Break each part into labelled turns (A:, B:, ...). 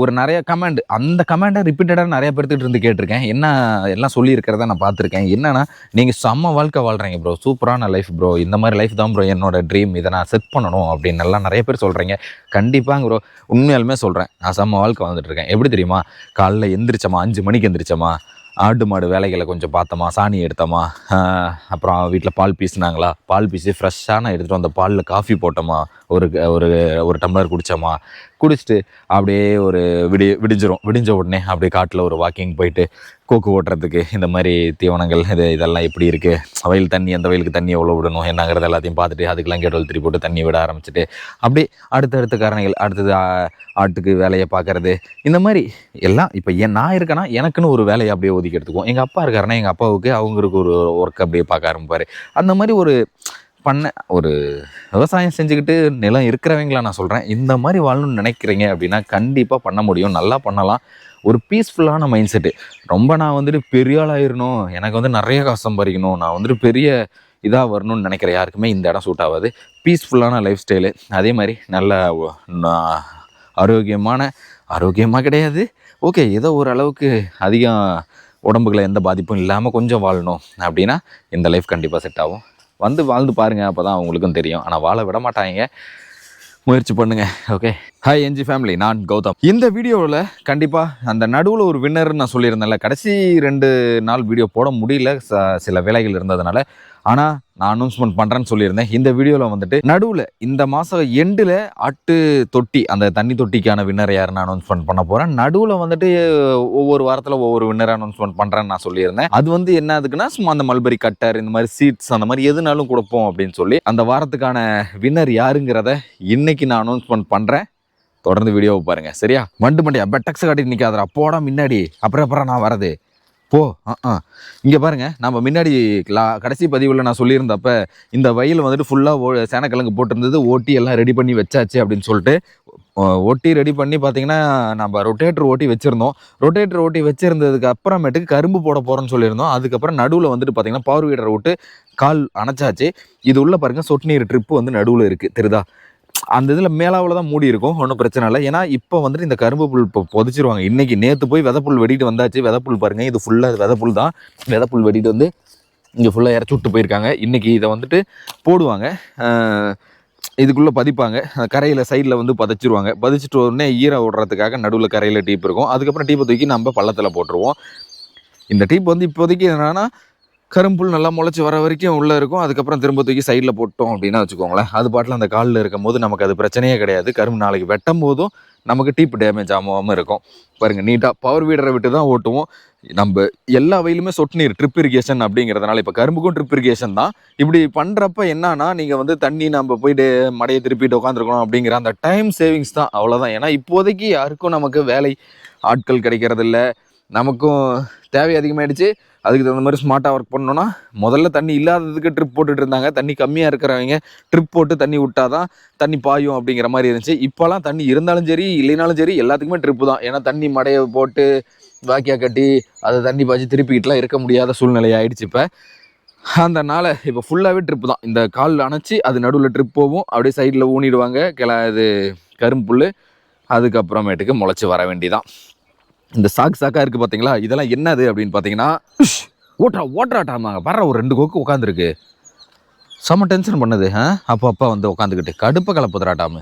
A: ஒரு நிறைய கமெண்ட் அந்த கமெண்டை ரிப்பீட்டடாக நிறைய பேர்த்துட்டு இருந்து கேட்டிருக்கேன். என்ன எல்லாம் சொல்லியிருக்கிறத நான் பார்த்துருக்கேன். என்னன்னா நீங்கள் செம்ம வாழ்க்கை வாழ்கிறீங்க ப்ரோ சூப்பரான லைஃப் ப்ரோ இந்த மாதிரி லைஃப் தான் ப்ரோ என்னோட ட்ரீம் இதை நான் செட் பண்ணணும் அப்படின்னு எல்லாம் நிறைய பேர் சொல்கிறீங்க கண்டிப்பாங்க ப்ரோ உண்மையாலுமே சொல்கிறேன் நான் செம்ம வாழ்க்கை வாழ்ந்துட்டுருக்கேன் எப்படி தெரியுமா? காலைல எந்திரிச்சோமா? அஞ்சு மணிக்கு எந்திரிச்சோமா? ஆடு மாடு வேலைகளை கொஞ்சம் பார்த்தோமா? சாணி எடுத்தோமா? அப்புறம் வீட்டில் பால் பீசினாங்களா? பால் பீசி ஃப்ரெஷ்ஷான எடுத்துகிட்டு வந்த பாலில் காஃபி போட்டோமா? ஒரு ஒரு ஒரு டம்ளர் குடித்தோமா குடிச்சிட்டு அப்படியே ஒரு விடி விடிஞ்சிரும். விடிஞ்ச உடனே அப்படியே காட்டில் ஒரு வாக்கிங் போயிட்டு கோக்கு ஓட்டுறதுக்கு இந்த மாதிரி தீவனங்கள் இது இதெல்லாம் எப்படி இருக்குது வயல் தண்ணி அந்த வயலுக்கு தண்ணி எவ்வளோ விடணும்? என்னங்கிறது எல்லாத்தையும் பார்த்துட்டு அதுக்கெல்லாம் கேட்டல் திரி போட்டு தண்ணி விட ஆரம்பிச்சிட்டு அப்படியே அடுத்தடுத்த காரணிகள் அடுத்தது ஆட்டுக்கு வேலையை பார்க்கறது. இந்த மாதிரி எல்லாம் இப்போ என் நான் இருக்கேன்னா எனக்குன்னு ஒரு வேலையை அப்படியே ஒதுக்கி எடுத்துக்குவோம். எங்கள் அப்பா இருக்காருன்னா எங்கள் அப்பாவுக்கு அவங்களுக்கு ஒரு ஒர்க் அப்படியே பார்க்க ஆரம்பிப்பார். அந்த மாதிரி ஒரு பண்ண ஒரு விவசாயம் செஞ்சுக்கிட்டு நிலம் இருக்கிறவங்களா நான் சொல்கிறேன் இந்த மாதிரி வாழணும்னு நினைக்கிறீங்க அப்படின்னா கண்டிப்பாக பண்ண முடியும். நல்லா பண்ணலாம். ஒரு பீஸ்ஃபுல்லான மைண்ட் செட்டு ரொம்ப நான் வந்துட்டு பெரிய ஆளாயிரணும் எனக்கு வந்து நிறைய காசு சம்பாதிக்கணும். நான் வந்துட்டு பெரிய இதாக வரணும்னு நினைக்கிற யாருக்குமே இந்த இடம் சூட் ஆகாது. பீஸ்ஃபுல்லான லைஃப் ஸ்டைலு அதே மாதிரி நல்ல ஆரோக்கியமான ஆரோக்கியமாக கிடையாது. ஓகே ஏதோ ஓரளவுக்கு அதிகம் உடம்புல எந்த பாதிப்பும் இல்லாமல் கொஞ்சம் வாழணும் அப்படின்னா இந்த லைஃப் கண்டிப்பாக செட் ஆகும். வந்து வாழ்ந்து பாருங்கள் அப்போ தான் உங்களுக்கும் தெரியும். ஆனால் வாழ விட மாட்டாங்க. முயற்சி பண்ணுங்க ஓகே ஹாய் என்ஜி ஃபேமிலி நான் கௌதம். இந்த வீடியோவில் கண்டிப்பாக அந்த நடுவில் ஒரு வின்னர் நான் சொல்லியிருந்தேன்ல கடைசி ரெண்டு நாள் வீடியோ போட முடியல ச- சில வேலைகள் இருந்ததுனால ஆனால் நான் அனௌன்ஸ்மெண்ட் பண்ணுறேன்னு சொல்லியிருந்தேன். இந்த வீடியோவில் வந்துட்டு நடுவில் இந்த மாதம் எண்டில் அட்டு தொட்டி அந்த தண்ணி தொட்டிக்கான வின்னர் யாருன்னு அனௌன்ஸ்மெண்ட் பண்ண போகிறேன் நடுவில் வந்துட்டு ஒவ்வொரு வாரத்தில் ஒவ்வொரு வின்னர் அனௌன்ஸ்மெண்ட் பண்ணுறேன்னு நான் சொல்லியிருந்தேன். அது வந்து என்ன அதுக்குன்னா சும்மா அந்த மல்பரி கட்டர் இந்த மாதிரி சீட்ஸ் அந்த மாதிரி எதுனாலும் கொடுப்போம் அப்படின்னு சொல்லி அந்த வாரத்துக்கான வின்னர் யாருங்கிறத இன்னைக்கு நான் அனௌன்ஸ்மெண்ட் பண்ணுறேன் தொடர்ந்து வீடியோவை பாருங்க. சரியா? மண்டு மண்டியா பெட்டக்ஸ் காட்டிட்டு நிற்காதரா போடா முன்னாடி. அப்புறம் அப்புறம் நான் வரது போ ஆ ஆ. இங்கே பாருங்க நம்ம முன்னாடி லா கடைசி பதிவில் நான் சொல்லியிருந்தப்ப இந்த வயல் வந்துட்டு ஃபுல்லாக ஓ சேனக்கிழங்கு போட்டிருந்தது ஓட்டி எல்லாம் ரெடி பண்ணி வச்சாச்சு அப்படின்னு சொல்லிட்டு ஓட்டி ரெடி பண்ணி பார்த்தீங்கன்னா நம்ம ரொட்டேட்டர் ஓட்டி வச்சுருந்தோம். ரொட்டேட்டர் ஓட்டி வச்சுருந்ததுக்கு அப்புறமேட்டுக்கு கரும்பு போட போகிறோம்னு சொல்லியிருந்தோம். அதுக்கப்புறம் நடுவில் வந்துட்டு பார்த்தீங்கன்னா பவர் வீடர் விட்டு கால் அணைச்சாச்சு. இது உள்ள பாருங்கள் சொட்டு நீர் ட்ரிப்பு வந்து நடுவில் இருக்குது தெரியுதா? அந்த இதில் மேலாவில் தான் மூடி இருக்கும். ஒன்றும் பிரச்சனை இல்லை. ஏன்னா இப்போ வந்துட்டு இந்த கரும்பு புல் இப்போ புதைச்சிருவாங்க. இன்றைக்கி நேற்று போய் விதப்புல் வெடிட்டு வந்தாச்சு. விதப்புல் பாருங்கள் இது ஃபுல்லாக விதப்புல் தான். விதப்புல் வெடிட்டு வந்து இங்கே ஃபுல்லாக இறச்சி விட்டு போயிருக்காங்க. இன்னைக்கு இதை வந்துட்டு போடுவாங்க. இதுக்குள்ளே பதிப்பாங்க. கரையில் சைடில் வந்து பதிச்சிருவாங்க. பதிச்சிட்டு உடனே ஈர விடுறதுக்காக நடுவில் கரையில் டீப் இருக்கும். அதுக்கப்புறம் டீப்பை தூக்கி நம்ம பள்ளத்தில் போட்டுருவோம். இந்த டீப் வந்து இப்போதைக்கு என்னென்னா கரும்புல் நல்லா முளைச்சி வர வரைக்கும் உள்ளே இருக்கும். அதுக்கப்புறம் திரும்ப தூக்கி சைடில் போட்டோம் அப்படின்னா வச்சுக்கோங்களேன். அது பாட்டில் அந்த காலில் இருக்கும் போது நமக்கு அது பிரச்சனையே கிடையாது. கரும்பு நாளைக்கு வெட்டும் போதும் நமக்கு டீப் டேமேஜ் ஆகாமல் இருக்கும். பாருங்கள் நீட்டாக பவர் வீடரை விட்டு தான் ஓட்டுவோம். நம்ம எல்லா வயலுமே சொட்டு நீர் ட்ரிப் இரிகேஷன் அப்படிங்கிறதுனால இப்போ கரும்புக்கும் ட்ரிப் இரிகேஷன் தான். இப்படி பண்ணுறப்ப என்னன்னா நீங்கள் வந்து தண்ணி நம்ம போயிட்டு மடையை திருப்பிட்டு உட்காந்துருக்கணும் அப்படிங்கிற அந்த டைம் சேவிங்ஸ் தான் அவ்வளோதான் ஏன்னா இப்போதைக்கு யாருக்கும் நமக்கு வேலை ஆட்கள் கிடைக்கிறதில்ல. நமக்கும் தேவை அதிகமாகிடுச்சு அதுக்கு தகுந்த மாதிரி ஸ்மார்ட்டாக ஒர்க் பண்ணோன்னா முதல்ல தண்ணி இல்லாததுக்கு ட்ரிப் போட்டுட்டு இருந்தாங்க தண்ணி கம்மியாக இருக்கிறவங்க ட்ரிப் போட்டு தண்ணி விட்டாதான் தண்ணி பாயும் அப்படிங்கிற மாதிரி இருந்துச்சு. இப்போலாம் தண்ணி இருந்தாலும் சரி இல்லைனாலும் சரி எல்லாத்துக்குமே ட்ரிப்பு தான். ஏன்னா தண்ணி மடையை போட்டு வாக்கியாக கட்டி அதை தண்ணி பாய்ச்சி திருப்பிக்கிட்டுலாம் இருக்க முடியாத சூழ்நிலை ஆயிடுச்சு இப்போ. அந்த நாளை இப்போ ஃபுல்லாகவே ட்ரிப்பு தான். இந்த காலில் அணைச்சி அது நடுவில் ட்ரிப் போகும். அப்படியே சைடில் ஊனிடுவாங்க. கிள இது கரும்புல் அதுக்கப்புறமேட்டுக்கு முளைச்சி வர வேண்டியதான் இந்த சாக்கு சாக்கா இருக்குது பார்த்தீங்களா இதெல்லாம் என்னது அப்படின்னு பார்த்தீங்கன்னா ஓட்டா ஓட்டுறா ஓட்டுறாட்டாமாங்க வர்ற ஒரு ரெண்டு கோக்கு உட்காந்துருக்கு செம்ம டென்ஷன் பண்ணுது ஆ? அப்போ அப்பா வந்து உட்காந்துக்கிட்டு கடுப்பை கலப்புதுறாட்டாமு.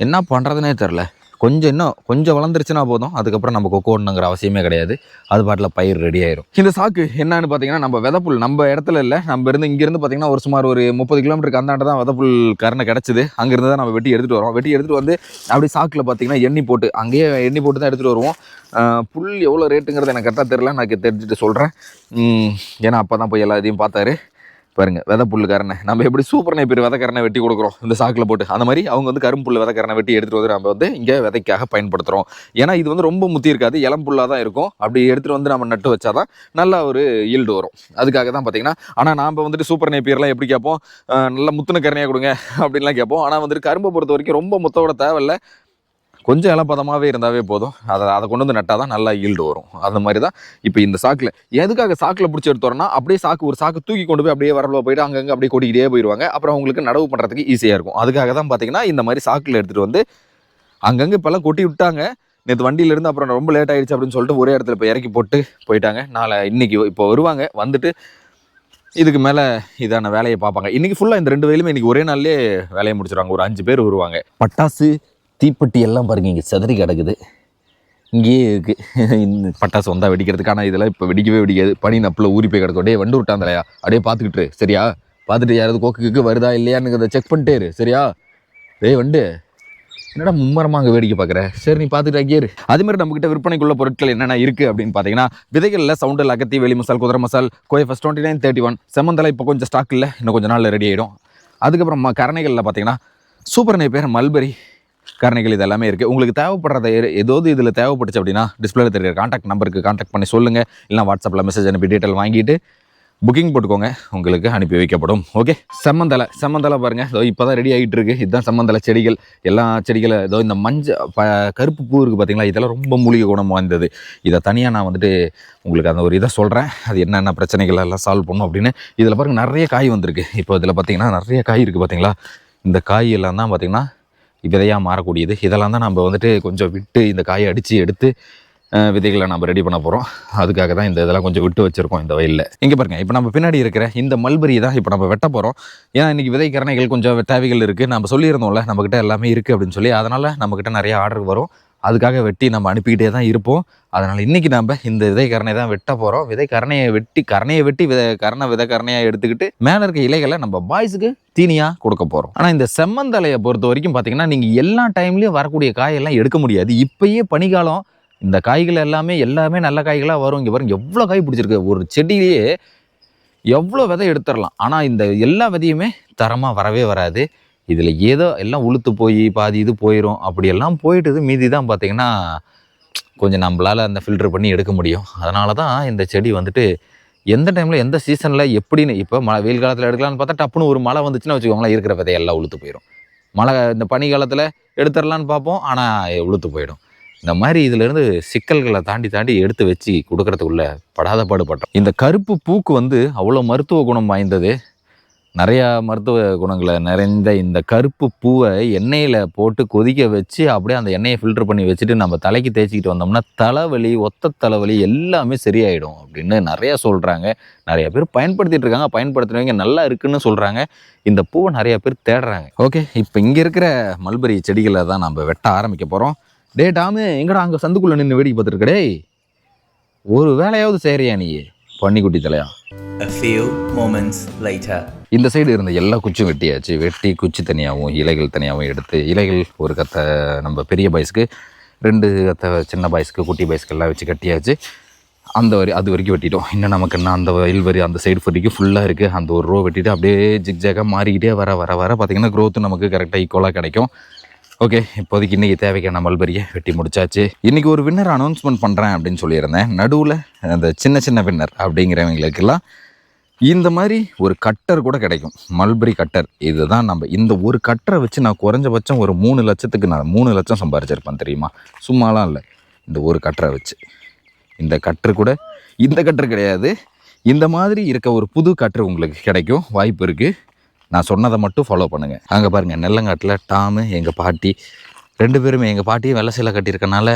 A: என்ன பண்ணுறதுனே தெரில கொஞ்சம் இன்னும் கொஞ்சம் வளர்ந்துருச்சுன்னா போதும். அதுக்கப்புறம் நம்ம கொக்கோடணுங்கிற அவசியமே கிடையாது. அது பாட்டில் பயிர் ரெடி ஆயிரும். இந்த சாக்கு என்னன்னு பார்த்தீங்கன்னா நம்ம விதப்புல் நம்ம இடத்துல இல்லை. நம்ம இருந்து இங்கேருந்து பார்த்தீங்கன்னா ஒரு சுமார் ஒரு முப்பது கிலோமீட்டருக்கு அந்தாண்ட தான் விதப்புல் கரணை கிடச்சிது. அங்கேருந்து தான் நம்ம வெட்டி எடுத்துகிட்டு வரோம் வெட்டி எடுத்துகிட்டு வந்து அப்படியே சாக்கில் பார்த்தீங்கன்னா எண்ணி போட்டு அங்கேயே எண்ணி போட்டு தான் எடுத்துகிட்டு வருவோம். புல் எவ்வளோ ரேட்டுங்கிறது எனக்கு கரெக்டாக தெரில நான் தெரிஞ்சுட்டு சொல்கிறேன் ஏன்னா அப்போ தான் போய் எல்லா இதையும் பார்த்தாரு. பாருங்க விதை புல்லுக்காரனை நம்ம எப்படி சூப்பர் நைப்பீர் விதைக்காரனை வெட்டி கொடுக்குறோம்? இந்த சாக்கில் போட்டு. அந்த மாதிரி அவங்க வந்து கரும்பு புல் விதைக்காரனை வெட்டி எடுத்துகிட்டு வந்து நம்ம வந்து இங்கே விதைக்காக பயன்படுத்துகிறோம் ஏன்னா இது வந்து ரொம்ப முத்தி இருக்காது இளம் புல்லாக தான் இருக்கும். அப்படி எடுத்துகிட்டு வந்து நம்ம நட்டு வச்சா தான் நல்லா ஒரு ஈல்டு வரும். அதுக்காக தான் பார்த்தீங்கன்னா ஆனால் நாம் வந்துட்டு சூப்பர் நைப்பீர்லாம் எப்படி கேட்போம்? நல்ல முத்துன கரணையாக கொடுங்க அப்படின்லாம் கேட்போம். ஆனால் வந்துட்டு கரும்பை பொறுத்த வரைக்கும் ரொம்ப முத்தோட தேவையில்லை. கொஞ்சம் இலப்பதமாகவே இருந்தாவே போதும். அதை அதை கொண்டு வந்து நட்டால் தான் நல்லா ஈல்டு வரும். அந்த மாதிரி தான் இப்போ இந்த சாக்கில் எதுக்காக சாக்கில் பிடிச்சி எடுத்தோம்னா அப்படியே சாக்கு ஒரு சாக்கு தூக்கி கொண்டு போய் அப்படியே வரல போயிட்டு அங்கங்கே அப்படியே கொட்டிக்கிட்டே போயிடுவாங்க அப்புறம் அவங்களுக்கு நடவு பண்ணுறதுக்கு ஈஸியாக இருக்கும். அதுக்காக தான் பார்த்தீங்கன்னா இந்த மாதிரி சாக்கில் எடுத்துகிட்டு வந்து அங்கங்கே இப்போல்லாம் கொட்டி விட்டாங்க. நேற்று வண்டியிலேருந்து அப்புறம் ரொம்ப லேட் ஆயிடுச்சு அப்படின்னு சொல்லிட்டு ஒரே இடத்துல இப்போ இறக்கி போட்டு போயிட்டாங்க. நாளை இன்றைக்கி இப்போ வருவாங்க. வந்துட்டு இதுக்கு மேலே இதான வேலையை பார்ப்பாங்க. இன்றைக்கி ஃபுல்லாக இந்த ரெண்டு வேலையுமே இன்றைக்கி ஒரே நாள்லேயே வேலையை முடிச்சிடுவாங்க ஒரு அஞ்சு பேர் வருவாங்க. பட்டாசு தீப்பெட்டி எல்லாம் பாருங்க இங்கே செதறி கிடக்குது. இங்கேயே இருக்குது இந்த பட்டாசு வந்தால் வெடிக்கிறதுக்கு ஆனால் இதெல்லாம் இப்போ வெடிக்கவே வெடிக்காது. பனி நப்பில் ஊறி போய் கிடக்கும். அப்படியே வண்டு விட்டாந்தலையா அப்படியே பார்த்துக்கிட்டு சரியா? பார்த்துட்டு யாராவது கோக்குக்கு வருதா இல்லையான்னு அதை செக் பண்ணிட்டே இரு. சரியா? டேய் வண்டு. என்னடா மும்மரமாக அங்கே வேடிக்கை பார்க்குற? சரி நீ பார்த்துட்டு அங்கேயே இரு. அதே நம்மக்கிட்ட நம்மகிட்ட விற்பனைக்குள்ள பொருட்கள் என்னென்ன இருக்குது அப்படின்னு பார்த்தீங்கன்னா விதைகளில் சவுண்டில் அகத்தி வெளி மசால் குதிரை மசால் கோயை first twenty nine thirty one செம்மந்தலை இப்போ கொஞ்சம் ஸ்டாக் இல்லை. இன்னும் கொஞ்சம் நாளில் ரெடி ஆகிடும் அதுக்கப்புறம் கரணைகளில் பார்த்தீங்கன்னா சூப்பர் நெய் பேர் மல்பெரி. காரணிகள் இது எல்லாமே இருக்குது உங்களுக்கு தேவைப்படுறத ஏதாவது இதில் தேவைப்பட்டுச்சு அப்படின்னா டிஸ்பிளேல தெரியுற காண்டாக்ட் நம்பருக்கு காண்டாக்ட் பண்ணி சொல்லுங்கள் இல்லை வாட்ஸ்அப்பில் மெசேஜ் அனுப்பி டீட்டெயில் வாங்கிட்டு புக்கிங் போட்டுக்கோங்க. உங்களுக்கு அனுப்பி வைக்கப்படும். ஓகே செம்மந்தலை செம்மந்தலை பாருங்கள் இதோ இப்போ தான் ரெடி ஆகிட்டு இருக்கு. இதுதான் செம்மந்தலை செடிகள். எல்லா செடிகளை ஏதோ இந்த மஞ்சள் ப கருப்பு பூ இருக்குது பார்த்தீங்களா இதெல்லாம் ரொம்ப மூலிகை குணம் வாய்ந்தது. இதை தனியாக நான் வந்துட்டு உங்களுக்கு அந்த ஒரு இதை சொல்கிறேன் அது என்னென்ன பிரச்சனைகள் எல்லாம் சால்வ் பண்ணும் அப்படின்னு. இதில் பாருங்க நிறைய காய் வந்திருக்கு. இப்போ இதில் பார்த்தீங்கன்னா நிறைய காய் இருக்குது பார்த்தீங்களா இந்த காய் எல்லாம் தான் பார்த்தீங்கன்னா விதையாக மாறக்கூடியது. இதெல்லாம் தான் நம்ம வந்துட்டு கொஞ்சம் விட்டு இந்த காயை அடித்து எடுத்து விதைகளை நம்ம ரெடி பண்ண போகிறோம் அதுக்காக தான் இந்த இதெல்லாம் கொஞ்சம் விட்டு வச்சுருக்கோம் இந்த வயலில். இங்கே பாருங்க இப்போ நம்ம பின்னாடி இருக்கிற இந்த மல்பரி தான் இப்போ நம்ம வெட்ட போகிறோம் ஏன்னா இன்றைக்கி விதை கரணைகள் கொஞ்சம் தேவைகள் இருக்குது நம்ம சொல்லியிருந்தோம்ல நம்மக்கிட்ட எல்லாமே இருக்குது அப்படின்னு சொல்லி. அதனால் நம்மக்கிட்ட நிறைய ஆர்டர் வரும். அதுக்காக வெட்டி நம்ம அனுப்பிக்கிட்டே தான் இருப்போம். அதனால் இன்றைக்கி நம்ம இந்த விதை கரணையை தான் வெட்ட போகிறோம் விதை கரணையை வெட்டி கரணையை வெட்டி விதை கரணை விதை கரணையாக எடுத்துக்கிட்டு மேலே இருக்க இலைகளை நம்ம பாய்ஸுக்கு தீனியாக கொடுக்க போகிறோம் ஆனால் இந்த செம்மந்தலையை பொறுத்த வரைக்கும் பார்த்தீங்கன்னா நீங்கள் எல்லா டைம்லேயும் வரக்கூடிய காயெல்லாம் எடுக்க முடியாது. இப்போயே பனிக்காலம் இந்த காய்கள் எல்லாமே எல்லாமே நல்ல காய்களாக வரும். இங்கே வரும் எவ்வளோ காய் பிடிச்சிருக்கு. ஒரு செடியிலேயே எவ்வளோ விதை எடுத்துடலாம். ஆனால் இந்த எல்லா விதையுமே தரமாக வரவே வராது. இதில் ஏதோ எல்லாம் உளுத்து போய் பாதி இது போயிடும் அப்படியெல்லாம் போயிட்டுது மீதி தான் பார்த்திங்கன்னா கொஞ்சம் நம்மளால் அந்த ஃபில்டர் பண்ணி எடுக்க முடியும். அதனால தான் இந்த செடி வந்துட்டு எந்த டைமில் எந்த சீசனில் எப்படின்னு இப்போ மழை வெயில் காலத்தில் எடுக்கலாம்னு பார்த்தா டப்புன்னு ஒரு மழை வந்துச்சுன்னா வச்சுக்கோங்களேன் இருக்கிற விதையெல்லாம் உளுத்து போயிடும் மழை இந்த பனி காலத்தில் எடுத்துடலான்னு பார்ப்போம் ஆனால் உளுத்து போயிடும். இந்த மாதிரி இதிலேருந்து சிக்கல்களை தாண்டி தாண்டி எடுத்து வச்சு கொடுக்கறதுக்குள்ள படாத பாடுபட்டோம். இந்த கருப்பு பூக்கு வந்து அவ்வளோ மருத்துவ குணம் வாய்ந்தது. நிறையா மருத்துவ குணங்களை நிறைந்த இந்த கருப்பு பூவை எண்ணெயில் போட்டு கொதிக்க வச்சு அப்படியே அந்த எண்ணெயை ஃபில்டர் பண்ணி வச்சுட்டு நம்ம தலைக்கு தேய்ச்சிக்கிட்டு வந்தோம்னா தலைவலி ஒத்த தலைவலி எல்லாமே சரியாயிடும் அப்படின்னு நிறையா சொல்கிறாங்க நிறைய பேர் பயன்படுத்திகிட்டு இருக்காங்க. பயன்படுத்துகிறவங்க நல்லா இருக்குன்னு சொல்கிறாங்க இந்த பூவை நிறையா பேர் தேடுறாங்க. ஓகே இப்போ இங்கே இருக்கிற மல்பெரி செடிகளை தான் நம்ம வெட்ட ஆரம்பிக்க போகிறோம் டே டாமு எங்கடா அங்கே சந்துக்குள்ளே நின்று வேடிக்கை பார்த்துருக்கடே ஒரு வேலையாவது செய்கிறியா நீ? பன்னிக்குட்டி தலையா?
B: A few moments later.
A: இந்த சைடு இருந்த எல்லா குச்சியும் வெட்டியாச்சு. வெட்டி குச்சி தனியாகவும் இலைகள் தனியாகவும் எடுத்து இலைகள் ஒரு கத்தை நம்ம பெரிய பாய்ஸ்க்கு ரெண்டு கத்தை சின்ன பாய்ஸ்க்கு குட்டி பாய்ஸ்க்கு எல்லாம் வச்சு கட்டியாச்சு. அந்த வரி அது வரைக்கும் வெட்டிட்டோம். இன்னும் நமக்கு என்ன அந்த வயல் வரி அந்த சைடு வரைக்கும் ஃபுல்லாக இருக்குது அந்த ஒரு ரோ வெட்டிட்டு அப்படியே ஜிக்ஜாக்காக மாறிக்கிட்டே வர வர வர பார்த்திங்கன்னா க்ரோத்து நமக்கு கரெக்டாக ஈக்குவலாக கிடைக்கும். ஓகே இப்போதைக்கு இன்றைக்கி தேவைக்கான மல்பரியை வெட்டி முடிச்சாச்சு. இன்றைக்கி ஒரு வின்னர் அனௌன்ஸ்மெண்ட் பண்ணுறேன் அப்படின்னு சொல்லியிருந்தேன். நடுவில் அந்த சின்ன சின்ன வின்னர் அப்படிங்கிறவங்களுக்கெல்லாம் இந்த மாதிரி ஒரு கட்டர் கூட கிடைக்கும். மல்பரி கட்டர் இதுதான் நம்ம இந்த ஒரு கட்டரை வச்சு நான் குறைஞ்சபட்சம் ஒரு மூணு லட்சத்துக்கு நான் மூணு லட்சம் சம்பாரிச்சிருப்பேன் தெரியுமா? சும்மாலாம் இல்லை. இந்த ஒரு கட்டரை வச்சு. இந்த கட்டர் கூட இந்த கட்டர் கிடையாது. இந்த மாதிரி இருக்க ஒரு புது கட்டர் உங்களுக்கு கிடைக்கும். வாய்ப்பு இருக்குது நான் சொன்னதை மட்டும் ஃபாலோ பண்ணுங்கள் அங்கே பாருங்கள் நெல்லங்காட்டில் டாமு எங்கள் பாட்டி ரெண்டு பேருமே எங்கள் பாட்டியும் வெள்ளை சீலை கட்டியிருக்கனால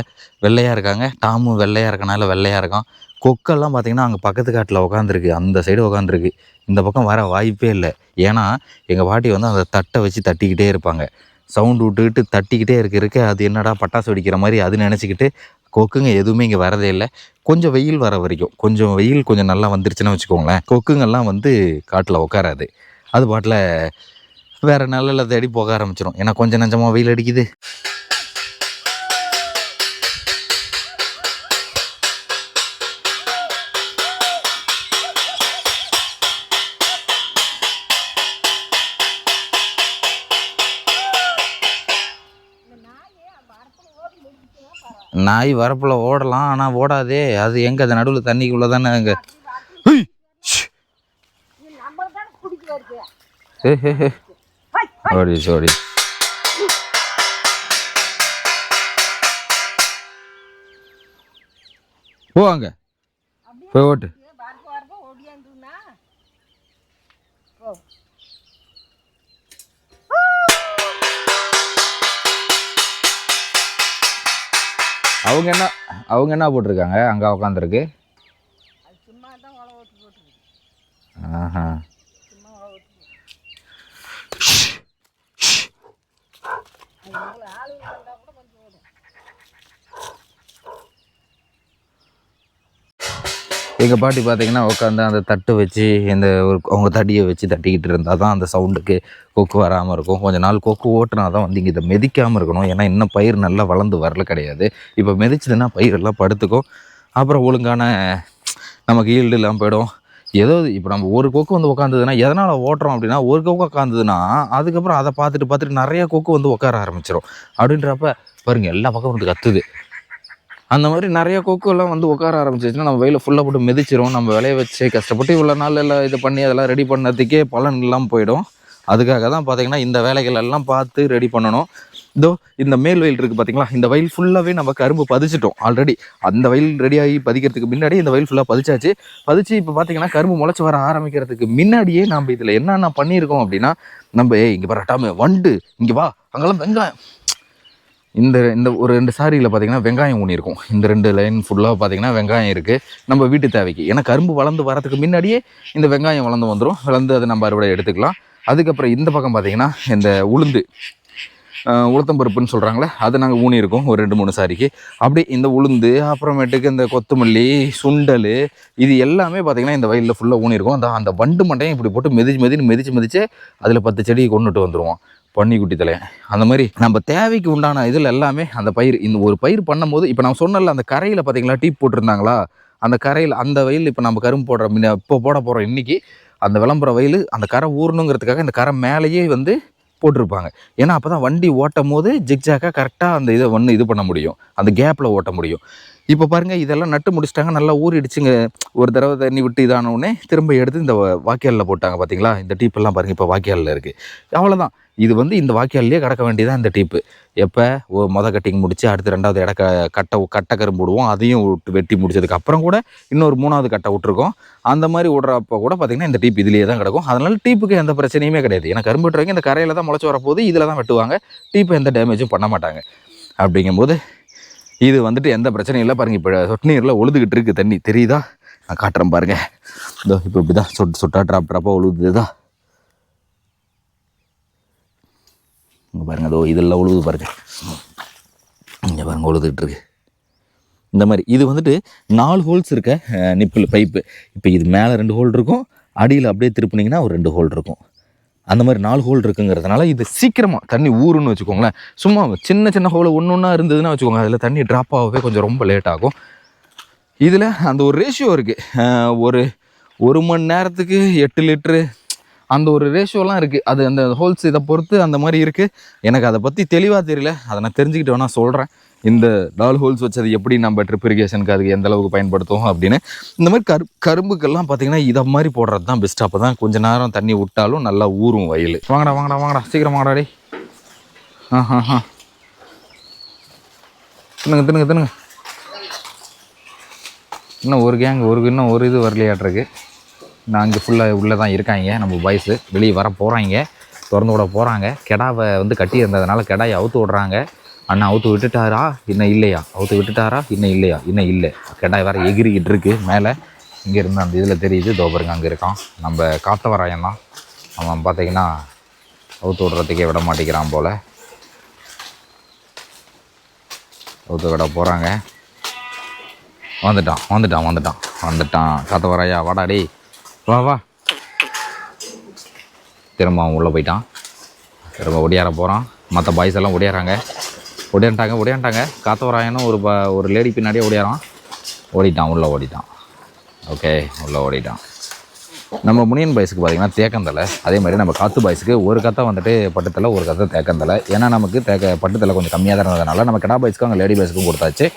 A: வெள்ளையாக இருக்காங்க. டாமும் வெள்ளையாக இருக்கனால வெள்ளையாக இருக்கான். கொக்கெல்லாம் பார்த்திங்கன்னா அங்கே பக்கத்து காட்டில் உட்காந்துருக்கு அந்த சைடு உட்காந்துருக்கு இந்த பக்கம் வர வாய்ப்பே இல்லை. ஏன்னா எங்கள் பாட்டி வந்து அந்த தட்டை வச்சு தட்டிக்கிட்டே இருப்பாங்க. சவுண்டு விட்டுக்கிட்டு தட்டிக்கிட்டே இருக்க இருக்க அது என்னடா பட்டாசு வெடிக்கிற மாதிரி அது நினச்சிக்கிட்டு கொக்குங்க எதுவுமே இங்கே வரதே இல்லை. கொஞ்சம் வெயில் வர வரைக்கும். கொஞ்சம் வெயில் கொஞ்சம் நல்லா வந்துருச்சுன்னு வச்சுக்கோங்களேன். கொக்குங்கெல்லாம் வந்து காட்டில் உட்காராது அது பாட்டில் வேறு நல்ல தேடி போக ஆரம்பிச்சிடும் ஏன்னா கொஞ்சம் நஞ்சமாக வெயில் அடிக்குது. நாய் வரப்பில் ஓடலாம் ஆனால் ஓடாதே. அது எங்கே? அது நடுவில் தண்ணிக்குள்ளே தானே அங்கே. ஓடி சோடி போ அங்கே. போய் ஓட்டு. அவங்க என்ன அவங்க என்ன போட்டிருக்காங்க? அங்கே உட்காந்துருக்கு ஆஹா
C: சும்மா உழவு ஓட்டு அது ஆளுங்க இருந்தால் கூட கொஞ்சம் ஓடும்
A: எங்கள் பாட்டி பார்த்தீங்கன்னா உட்காந்து அந்த தட்டு வச்சு இந்த ஒரு அவங்க தடியை வச்சு தட்டிக்கிட்டு இருந்தால் தான் அந்த சவுண்டுக்கு கொக்கு வராமல் இருக்கும். கொஞ்ச நாள் கொக்கு ஓட்டுனா தான் வந்து இங்கே இதை மிதிக்காமல் இருக்கணும். ஏன்னா இன்னும் பயிர் நல்லா வளர்ந்து வரல கிடையாது. இப்போ மிதிச்சதுன்னா பயிரெல்லாம் படுத்துக்கும். அப்புறம் ஒழுங்கான நமக்கு ஈல்டு இல்லாமல் போயிடும். ஏதோ இப்போ நம்ம ஒரு கொக்கு வந்து உட்காந்துதுன்னா எதனால் ஓட்டுறோம் அப்படின்னா ஒரு கொக்கு உக்காந்துதுன்னா அதுக்கப்புறம் அதை பார்த்துட்டு பார்த்துட்டு நிறைய கொக்கு வந்து உட்கார ஆரம்பிச்சிடும் அப்படின்றப்ப பாருங்கள் எல்லா பக்கம் வந்து கத்துது. அந்த மாதிரி நிறைய கொக்குலாம் வந்து உட்கார ஆரம்பிச்சிச்சுன்னா நம்ம வெயில ஃபுல்லாக போட்டு மிதிச்சிரும். நம்ம விளைய வச்சு கஷ்டப்பட்டு இவ்வளோ நாள் எல்லாம் இது பண்ணி அதெல்லாம் ரெடி பண்ணதுக்கே பலன் இல்லாமல் போயிடும். அதுக்காக தான் பார்த்தீங்கன்னா இந்த வேலைகள் எல்லாம் பார்த்து ரெடி பண்ணணும். இதோ இந்த மேல் வயல் இருக்குது பார்த்தீங்களா இந்த வயல் ஃபுல்லாகவே நம்ம கரும்பு பதிச்சிட்டோம் ஆல்ரெடி அந்த வயல் ரெடியாகி பதிக்கிறதுக்கு முன்னாடி இந்த வயல் ஃபுல்லாக பதிச்சாச்சு. பதிச்சு இப்போ பார்த்தீங்கன்னா கரும்பு முளைச்சி வர ஆரம்பிக்கிறதுக்கு முன்னாடியே நம்ம இதில் என்னென்ன பண்ணியிருக்கோம் அப்படின்னா நம்ம ஏய் இங்கே பாரு வண்டு இங்கே வா அங்கெல்லாம் வெங்காயம். இந்த இந்த ஒரு ரெண்டு சாரியில் பார்த்தீங்கன்னா வெங்காயம் ஊனி இருக்கும். இந்த ரெண்டு லைன் ஃபுல்லாக பார்த்தீங்கன்னா வெங்காயம் இருக்குது நம்ம வீட்டு தேவைக்கு. ஏன்னா கரும்பு வளர்ந்து வரதுக்கு முன்னாடியே இந்த வெங்காயம் வளர்ந்து வந்துடும் வளர்ந்து அதை நம்ம அறுவடை எடுத்துக்கலாம். அதுக்கப்புறம் இந்த பக்கம் பார்த்திங்கன்னா இந்த உளுந்து உளுத்தம்பருப்புன்னு சொல்கிறாங்களே அதை நாங்கள் ஊனி இருக்கோம். ஒரு ரெண்டு மூணு சாரிக்கு அப்படி இந்த உளுந்து அப்புறமேட்டுக்கு இந்த கொத்தமல்லி சுண்டல் இது எல்லாமே பார்த்திங்கன்னா இந்த வயலில் ஃபுல்லாக ஊனி இருக்கும். அந்த அந்த வண்டு மண்டையும் இப்படி போட்டு மிதிச்சு மெதின்னு மிதிச்சு மிதிச்சு அதில் பத்து செடியை கொண்டுட்டு வந்துடுவோம் பன்னிக்குட்டி தலையன் அந்த மாதிரி நம்ம தேவைக்கு உண்டான இதில் எல்லாமே அந்த பயிர் இந்த ஒரு பயிர் பண்ணும்போது இப்போ நான் சொன்னல அந்த கரையில் பார்த்தீங்களா டீப் போட்டிருந்தாங்களா? அந்த கரையில் அந்த வயல் இப்போ நம்ம கரும்பு போடுற முன்ன இப்போ போட போகிறோம் இன்னைக்கு அந்த விளம்பர வயல் அந்த கரை ஊறணுங்கிறதுக்காக இந்த கரை மேலேயே வந்து போட்டிருப்பாங்க. ஏன்னா அப்போ தான் வண்டி ஓட்டும் போது ஜிக்ஜாக்காக கரெக்டாக அந்த இதை ஒன்று இது பண்ண முடியும். அந்த கேப்பில் ஓட்ட முடியும். இப்போ பாருங்கள் இதெல்லாம் நட்டு முடிச்சிட்டாங்க. நல்லா ஊறிடுச்சுங்க. ஒரு தடவை தண்ணி விட்டு இதான திரும்ப எடுத்து இந்த வாக்கியாலில் போட்டாங்க பார்த்தீங்களா இந்த டீப்பெல்லாம் பாருங்கள் இப்போ வாக்கியாலில் இருக்குது அவ்வளோதான் இது வந்து இந்த வாக்கியாலே கடக்க வேண்டியதான் இந்த டீப்பு. எப்போ? ஓ மொதல் கட்டிங் முடித்து அடுத்து ரெண்டாவது இடக்க கட்டை கட்டை கரும்பு விடுவோம். அதையும் விட்டு வெட்டி முடிச்சதுக்கு அப்புறம் கூட இன்னொரு மூணாவது கட்டை விட்டுருக்கோம். அந்த மாதிரி விடுறப்ப கூட பார்த்திங்கன்னா இந்த டீப் இதுலேயே தான் கிடக்கும். அதனால் டீப்புக்கு எந்த பிரச்சனையுமே கிடையாது. ஏன்னா கரும்பு வெட்டுறவங்க இந்த கரையில் தான் முளைச்சி வரப்போது இதில் தான் வெட்டுவாங்க. டீப்பு எந்த டேமேஜும் பண்ண மாட்டாங்க. அப்படிங்கும்போது இது வந்துட்டு எந்த பிரச்சனையும் இல்லை. பாருங்கள் இப்போ சொட்டு நீரில் ஒழுதுகிட்டு இருக்குது தண்ணி. தெரியுதா? நான் காட்டுறேன் பாருங்கள் இதோ இப்போ இப்படி தான் சொட்டு சொட்டா ட்ராப் ட்ராப்பாக ஒழுகுதுதா இங்கே பாருங்கள் அதோ இதெல்லாம் உழுது பாருங்க. இங்கே பாருங்க உழுதுகிட்டு இருக்கு. இந்த மாதிரி இது வந்துட்டு நாலு ஹோல்ஸ் இருக்க நிப்பிள் பைப்பு இப்போ இது மேலே ரெண்டு ஹோல் இருக்கும். அடியில் அப்படியே திருப்புனீங்கன்னா ஒரு ரெண்டு ஹோல் இருக்கும். அந்த மாதிரி நாலு ஹோல் இருக்குங்கிறதுனால இது சீக்கிரமாக தண்ணி ஊறுன்னு வச்சுக்கோங்களேன். சும்மா சின்ன சின்ன ஹோல் ஒன்று ஒன்றா இருந்ததுன்னா வச்சுக்கோங்க அதில் தண்ணி ட்ராப் ஆகவே கொஞ்சம் ரொம்ப லேட் ஆகும். இதில் அந்த ஒரு ரேஷியோ இருக்குது ஒரு ஒரு மணி நேரத்துக்கு எட்டு லிட்ரு அந்த ஒரு ரேஷியோலாம் இருக்குது அது அந்த ஹோல்ஸ் இதை பொறுத்து அந்த மாதிரி இருக்குது எனக்கு அதை பற்றி தெளிவாக தெரியல. அதை நான் தெரிஞ்சுக்கிட்டு வேணால் சொல்கிறேன் இந்த டால் ஹோல்ஸ் வச்சது எப்படி நம்ம ட்ரிப் இரிகேஷனுக்கு அதுக்கு எந்த அளவுக்கு பயன்படுத்துவோம் அப்படின்னு இந்த மாதிரி கரு கரும்புக்கெல்லாம் பார்த்தீங்கன்னா இதை மாதிரி போடுறது தான் பெஸ்ட் அப்போ தான் கொஞ்சம் நேரம் தண்ணி விட்டாலும் நல்லா ஊறும் வயல். வாங்கடா வாங்கடா வாங்கடா சீக்கிரம் வாங்கடா டேய். ஆ ஆ ஆ. தின்னுங்க தின்னுங்க தின்னுங்க. இன்னும் ஒரு கேங் ஒரு இன்னும் ஒரு இது வரலையாட்ருக்கு நான் அங்கே ஃபுல்லாக உள்ளே தான் இருக்காங்க நம்ம பாய்ஸு வெளியே வர போகிறாங்க திறந்து விட போகிறாங்க கெடாவை வந்து கட்டி இருந்ததுனால கெடாயை அவுத்து விட்றாங்க. அண்ணா அவுத்து விட்டுட்டாரா? இன்னும் இல்லையா? அவுத்து விட்டுட்டாரா? இன்னும் இல்லையா? இன்னும் இல்லை? கெடாய் வேறு எகிரிக்கிட்டு இருக்கு. மேலே இங்கே இருந்து அந்த இதில் தெரியுது. தோபருங்க அங்கே இருக்கான். நம்ம காத்தவராயன் தான். அவன் பார்த்தீங்கன்னா அவுத்து விட்றதுக்கே விட மாட்டேங்கிறான் போல். அவுத்து விட போகிறாங்க வந்துட்டான் வந்துட்டான் வந்துட்டான். வந்துட்டான். காத்தவராயா வாடா வா வா. திரும்ப அவன் உள்ளே போயிட்டான். திரும்ப ஒடியார போகிறான் மற்ற பாய்ஸ் எல்லாம் ஒடியாராங்க ஒடியாண்டாங்க ஒடியாண்டாங்க காத்தவராயனும் ஒரு ப ஒரு லேடி பின்னாடியே ஓடியாரான் ஓடிட்டான் உள்ளே ஓடிட்டான். ஓகே உள்ளே ஓடிட்டான். நம்ம முனியன் பாய்ஸுக்கு பார்த்திங்கன்னா தேக்கந்தலை. அதே மாதிரி நம்ம காத்து பாய்ஸுக்கு ஒரு கத்தை வந்துட்டு பட்டுத்தலை ஒரு கத்தை தேக்கந்தலை. ஏன்னா நமக்கு தேக்க பட்டுத்தலை கொஞ்சம் கம்மியாக தான் இருந்ததுனால நம்ம கிடா பாய்ஸுக்கும் அங்கே லேடி பாய்ஸுக்கும் கொடுத்தாச்சு.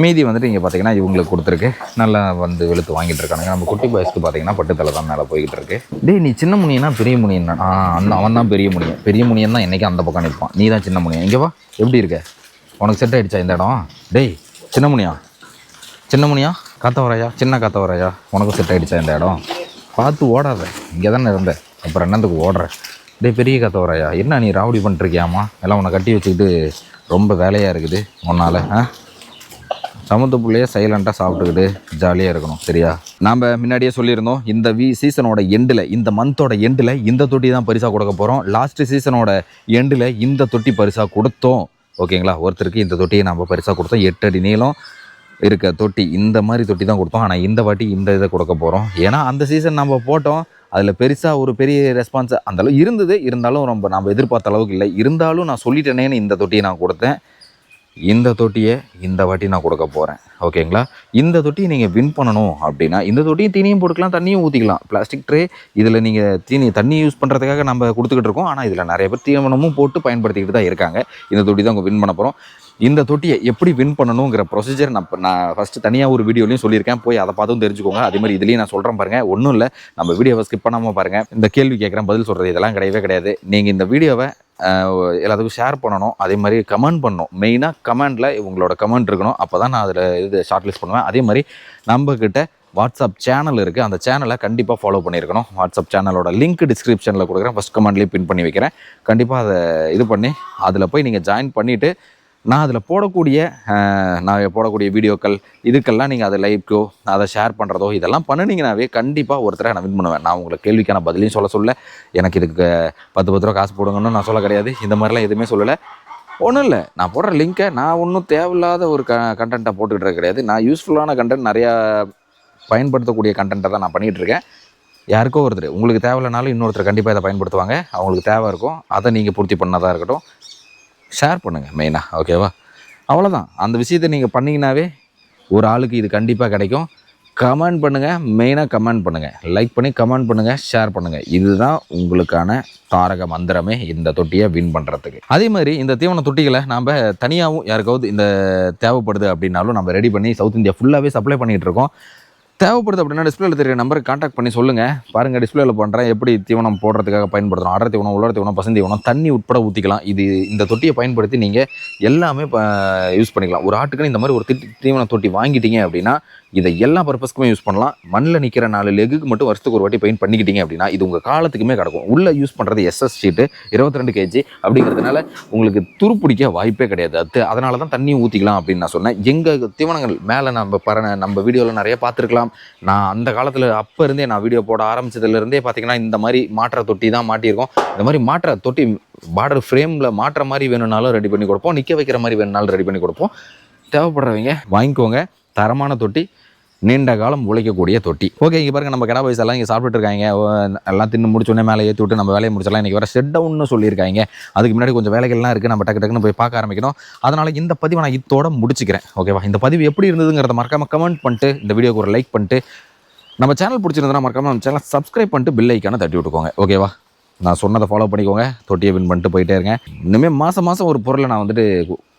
A: மீதி வந்துட்டு இங்கே பார்த்தீங்கன்னா இவங்களுக்கு கொடுத்துருக்கு. நல்லா வந்து வெளுத்து வாங்கிட்டு இருக்கானுங்க. நம்ம குட்டி பாய்ஸ்க்கு பார்த்தீங்கன்னா பட்டுத்தலை தான் மேலே போய்கிட்டு இருக்கு. டே நீ சின்ன முனியனா பெரிய முனியன்? ஆ அந்த அவன் தான் பெரிய முனியன். பெரிய முனியன் தான் என்றைக்கும் அந்த பக்கம் நிற்பான். நீ தான் சின்ன முனியன். இங்கே வா. எப்படி இருக்க? உனக்கு செட் ஆகிடுச்சா இந்த இடம்? டேய் சின்ன முனியா? சின்ன முனியா? காத்தவராயா? சின்ன காத்தவராயா? உனக்கும் செட் ஆகிடுச்சா இந்த இடம்? பார்த்து ஓடாத. இங்கே தானே இருந்த. அப்புறம் என்னத்துக்கு ஓடுற? டேய் பெரிய காத்தவராயா? என்ன நீ ராவடி பண்ணிட்டுருக்கியாமா எல்லாம் உன்னை கட்டி வச்சுக்கிட்டு ரொம்ப வேலையாக இருக்குது உன்னால் ஆ? சமத்துப்புள்ளையே சைலண்ட்டாக சாப்பிட்டுக்கிட்டு ஜாலியாக இருக்கணும் சரியா? நாம் முன்னாடியே சொல்லியிருந்தோம் இந்த வி சீசனோட எண்டில் இந்த மந்தோட எண்டில் இந்த தொட்டி தான் பரிசாக கொடுக்க போகிறோம் லாஸ்ட் சீசனோட எண்டில் இந்த தொட்டி பரிசாக கொடுத்தோம். ஓகேங்களா? ஒருத்தருக்கு இந்த தொட்டியை நம்ம பரிசாக கொடுத்தோம். எட்டு அடி நீளம் இருக்க தொட்டி இந்த மாதிரி தொட்டி தான் கொடுத்தோம். ஆனால் இந்த வாட்டி இந்த இதை கொடுக்க போகிறோம் ஏன்னா அந்த சீசன் நம்ம போட்டோம். அதில் பெருசாக ஒரு பெரிய ரெஸ்பான்ஸ் அந்தளவு இருந்தது. இருந்தாலும் ரொம்ப நம்ம எதிர்பார்த்த அளவுக்கு இல்லை. இருந்தாலும் நான் சொல்லிட்டேனேன்னு இந்த தொட்டியை நான் கொடுத்தேன். இந்த தொட்டியை இந்த வாட்டி நான் கொடுக்க போகிறேன் ஓகேங்களா இந்த தொட்டி நீங்கள் வின் பண்ணணும் அப்படின்னா இந்த தொட்டியும் தீனியும் போட்டுக்கலாம் தண்ணியும் ஊற்றிக்கலாம் பிளாஸ்டிக் ட்ரே இதில் நீங்கள் தீனி தண்ணி யூஸ் பண்ணுறதுக்காக நம்ம கொடுத்துக்கிட்டு இருக்கோம். ஆனால் இதில் நிறைய பேர் தீவனமும் போட்டு பயன்படுத்திக்கிட்டு தான் இருக்காங்க. இந்த தொட்டி தான் வின் பண்ண போகிறோம் இந்த தொட்டியை எப்படி வின் பண்ணணுங்கிற ப்ரொசீஜர் நான் நான் ஃபஸ்ட்டு தனியாக ஒரு வீடியோலையும் சொல்லியிருக்கேன். போய் அதை பார்த்தும் தெரிஞ்சுக்கோங்க. அதே மாதிரி இதுலேயும் நான் சொல்கிறேன் பாருங்கள் ஒன்றும் இல்லை. நம்ம வீடியோவை ஸ்கிப் பண்ணாமல் பாருங்கள் இந்த கேள்வி கேட்குறேன் பதில் சொல்கிறது இதெல்லாம் கிடையவே கிடையாது. நீங்கள் இந்த வீடியோவை எல்லாத்துக்கும் ஷேர் பண்ணணும். அதே மாதிரி கமெண்ட் பண்ணணும். மெயினாக கமெண்டில் உங்களோட கமெண்ட் இருக்கணும். அப்போ தான் நான் அதில் இது ஷார்ட் லிஸ்ட் பண்ணுவேன். அதே மாதிரி நம்மக்கிட்ட வாட்ஸ்அப் சேனல் இருக்குது அந்த சேனலை கண்டிப்பாக ஃபாலோ பண்ணியிருக்கணும். வாட்ஸ்அப் சேனலோட லிங்க் டிஸ்கிரிப்ஷனில் கொடுக்குறேன். ஃபஸ்ட் கமெண்ட்லேயே பின் பண்ணி வைக்கிறேன். கண்டிப்பாக அதை இது பண்ணி அதில் போய் நீங்கள் ஜாயின் பண்ணிவிட்டு நான் அதில் போடக்கூடிய நான் போடக்கூடிய வீடியோக்கள் இதுக்கெல்லாம் நீங்கள் அதை லைக்கோ அதை ஷேர் பண்ணுறதோ இதெல்லாம் பண்ணினீங்கனாவே கண்டிப்பாக ஒருத்தரை நான் வின் பண்ணுவேன். நான் உங்களுக்கு கேள்விக்கான பதிலையும் சொல்ல சொல்ல எனக்கு இதுக்கு பத்து பத்து ரூபா காசு போடுங்கன்னு நான் சொல்ல கிடையாது. இந்த மாதிரிலாம் எதுவுமே சொல்லலை. ஒன்றும் இல்லை. நான் போடுற லிங்க்கை நான் ஒன்றும் தேவையில்லாத ஒரு க கண்டென்ட்டை போட்டுக்கிட்டு கிடையாது. நான் யூஸ்ஃபுல்லான கண்டென்ட் நிறையா பயன்படுத்தக்கூடிய கண்டென்ட்டை தான் நான் பண்ணிகிட்டு இருக்கேன். யாருக்கோ ஒருத்தர். உங்களுக்கு தேவையில்லைனாலும் இன்னொருத்தர் கண்டிப்பாக இதை பயன்படுத்துவாங்க. அவங்களுக்கு தேவை இருக்கும். அதை நீங்கள் பூர்த்தி பண்ணதாக இருக்கட்டும். ஷேர் பண்ணுங்கள் மெயினாக ஓகேவா அவ்வளோதான் அந்த விஷயத்தை நீங்கள் பண்ணிங்கனாவே ஒரு ஆளுக்கு இது கண்டிப்பாக கிடைக்கும். கமெண்ட் பண்ணுங்கள் மெயினாக கமெண்ட் பண்ணுங்கள் லைக் பண்ணி கமெண்ட் பண்ணுங்கள் ஷேர் பண்ணுங்கள் இதுதான் உங்களுக்கான தாரக மந்திரமே இந்த தொட்டியை வின் பண்ணுறதுக்கு அதே மாதிரி இந்த தீவன தொட்டிகளை நாம் தனியாகவும் யாருக்காவது இந்த தேவைப்படுது அப்படின்னாலும் நம்ம ரெடி பண்ணி சவுத் இந்தியா ஃபுல்லாகவே சப்ளை பண்ணிகிட்டு இருக்கோம். தேவைப்படுது அப்படின்னா டிஸ்பிளேல தெரிய நம்பருக்கு காண்டாக்ட் பண்ணி சொல்லுங்கள் பாருங்கள் டிஸ்பிளேல பண்ணுறேன் எப்படி தீவனம் போடுறதுக்காக பயன்படுத்தணும். அடர் தீவனம் உலர் தீவனம் பசந்தி தீவனம் தண்ணி உட்பட ஊற்றிக்கலாம் இது இந்த தொட்டியை பயன்படுத்தி நீங்கள் எல்லாமே யூஸ் பண்ணிக்கலாம். ஒரு ஆட்டுக்குன்னு இந்த மாதிரி ஒரு தீவன தொட்டி வாங்கிட்டீங்க அப்படின்னா இதை எல்லா பர்பஸ்க்குமே யூஸ் பண்ணலாம். மண்ணில் நிற்கிற நாலு லெகுக்கு மட்டும் வருஷத்துக்கு ஒரு வாட்டி பெயிண்ட் பண்ணிக்கிட்டீங்க அப்படின்னா இது உங்கள் காலத்துக்குமே கிடக்கும். உள்ளே யூஸ் பண்ணுறது எஸ்எஸ் ஷீட்டு இருபத்தி ரெண்டு கேஜி அப்படிங்கிறதுனால உங்களுக்கு துருப்பிடிக்க வாய்ப்பே கிடையாது. அது அதனால தான் தண்ணி ஊற்றிக்கலாம் அப்படின்னு நான் சொன்னேன். எங்கள் தீவனங்கள் மேலே நம்ம பர நம்ம வீடியோவில் நிறைய பார்த்துருக்கலாம். நான் அந்த காலத்தில் அப்போ இருந்தே நான் வீடியோ போட ஆரம்பிச்சதுலேருந்தே பார்த்தீங்கன்னா இந்த மாதிரி மாற்ற தொட்டி தான் மாட்டியிருக்கோம். இந்த மாதிரி மாற்ற தொட்டி பார்டர் ஃப்ரேமில் மாற்ற மாதிரி வேணும்னாலும் ரெடி பண்ணி கொடுப்போம். நிற்க வைக்கிற மாதிரி வேணும்னாலும் ரெடி பண்ணி கொடுப்போம். தேவைப்படுறவங்க வாங்கிக்கோங்க. தரமான தொட்டி நீண்ட காலம் உழைக்கக்கூடிய தொட்டி. ஓகே இங்கே பாருங்க நம்ம கடா பைஸ் எல்லாம் இங்கே சாப்பிட்டுட்டு இருக்காங்க. எல்லாம் தின்னு முடிச்சோடனே மேலே ஏற்றி விட்டு நம்ம வேலையை முடிச்சிடலாம். இன்றைக்கி வர ஷெட் டவுன்னு சொல்லியிருக்காங்க. அதுக்கு முன்னாடி கொஞ்சம் வேலைகள்லாம் இருக்குது நம்ம டக்கு டக்குன்னு போய் பார்க்க ஆரம்பிக்கணும். அதனால் இந்த பதிவை நான் இத்தோட முடிச்சுக்கிறேன். ஓகேவா இந்த பதிவு எப்படி இருந்ததுங்கிறத மறக்காமல் கமெண்ட் பண்ணிட்டு இந்த வீடியோக்கு ஒரு லைக் பண்ணிட்டு நம்ம சேனல் பிடிச்சிருந்ததுன்னா மறக்காமல் நம்ம சேனல் சப்ஸ்கிரைப் பண்ணிட்டு பில் ஐக்கான தட்டி விட்டுக்கோங்க. ஓகேவா நான் சொன்னதை ஃபாலோ பண்ணிக்கோங்க. தொட்டியை வின் பண்ணிட்டு போயிட்டே இருக்கேன் இனிமேல் மாதம் மாதம் ஒரு பொருளை நான் வந்துட்டு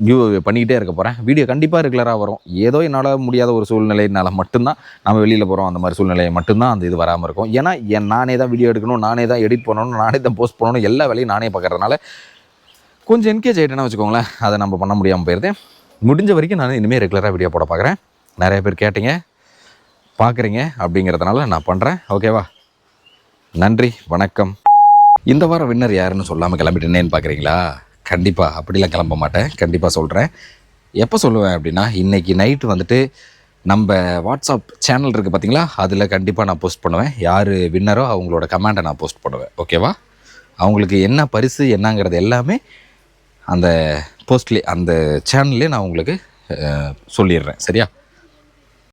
A: வியூ பண்ணிக்கிட்டே இருக்க போகிறேன் வீடியோ கண்டிப்பாக ரெகுலராக வரும். ஏதோ என்னால் முடியாத ஒரு சூழ்நிலையினால் மட்டும்தான் நம்ம வெளியில் போகிறோம் அந்த மாதிரி சூழ்நிலையை மட்டும்தான் அந்த இது வராமல் இருக்கும். ஏன்னா என் நானே தான் வீடியோ எடுக்கணும் நானே தான் எடிட் பண்ணணும் நானே தான் போஸ்ட் பண்ணணும் எல்லா வேலையும் நானே பார்க்குறதுனால கொஞ்சம் என்கேஜ் ஆகிட்டேன்னா வச்சுக்கோங்களேன். அதை நம்ம பண்ண முடியாமல் போயிருந்தேன் முடிஞ்ச வரைக்கும் நான் இனிமேல் ரெகுலராக வீடியோ போட பார்க்குறேன். நிறைய பேர் கேட்டீங்க பார்க்குறீங்க அப்படிங்கிறதுனால நான் பண்ணுறேன் ஓகேவா நன்றி வணக்கம். இந்த வாரம் வின்னர் யாருன்னு சொல்லாமல் கிளம்பிட்டேனேன்னு பார்க்குறீங்களா கண்டிப்பாக அப்படிலாம் கிளம்ப மாட்டேன். கண்டிப்பாக சொல்கிறேன் எப்போ சொல்லுவேன் அப்படின்னா இன்றைக்கி நைட்டு வந்துட்டு நம்ம வாட்ஸ்அப் சேனல் இருக்குது பார்த்தீங்களா அதில் கண்டிப்பாக நான் போஸ்ட் பண்ணுவேன். யார் வின்னரோ அவங்களோட கமெண்டை நான் போஸ்ட் பண்ணுவேன். ஓகேவா அவங்களுக்கு என்ன பரிசு என்னங்கிறது எல்லாமே அந்த போஸ்ட்லேயே அந்த சேனல்லே நான் உங்களுக்கு சொல்லிடுறேன். சரியா?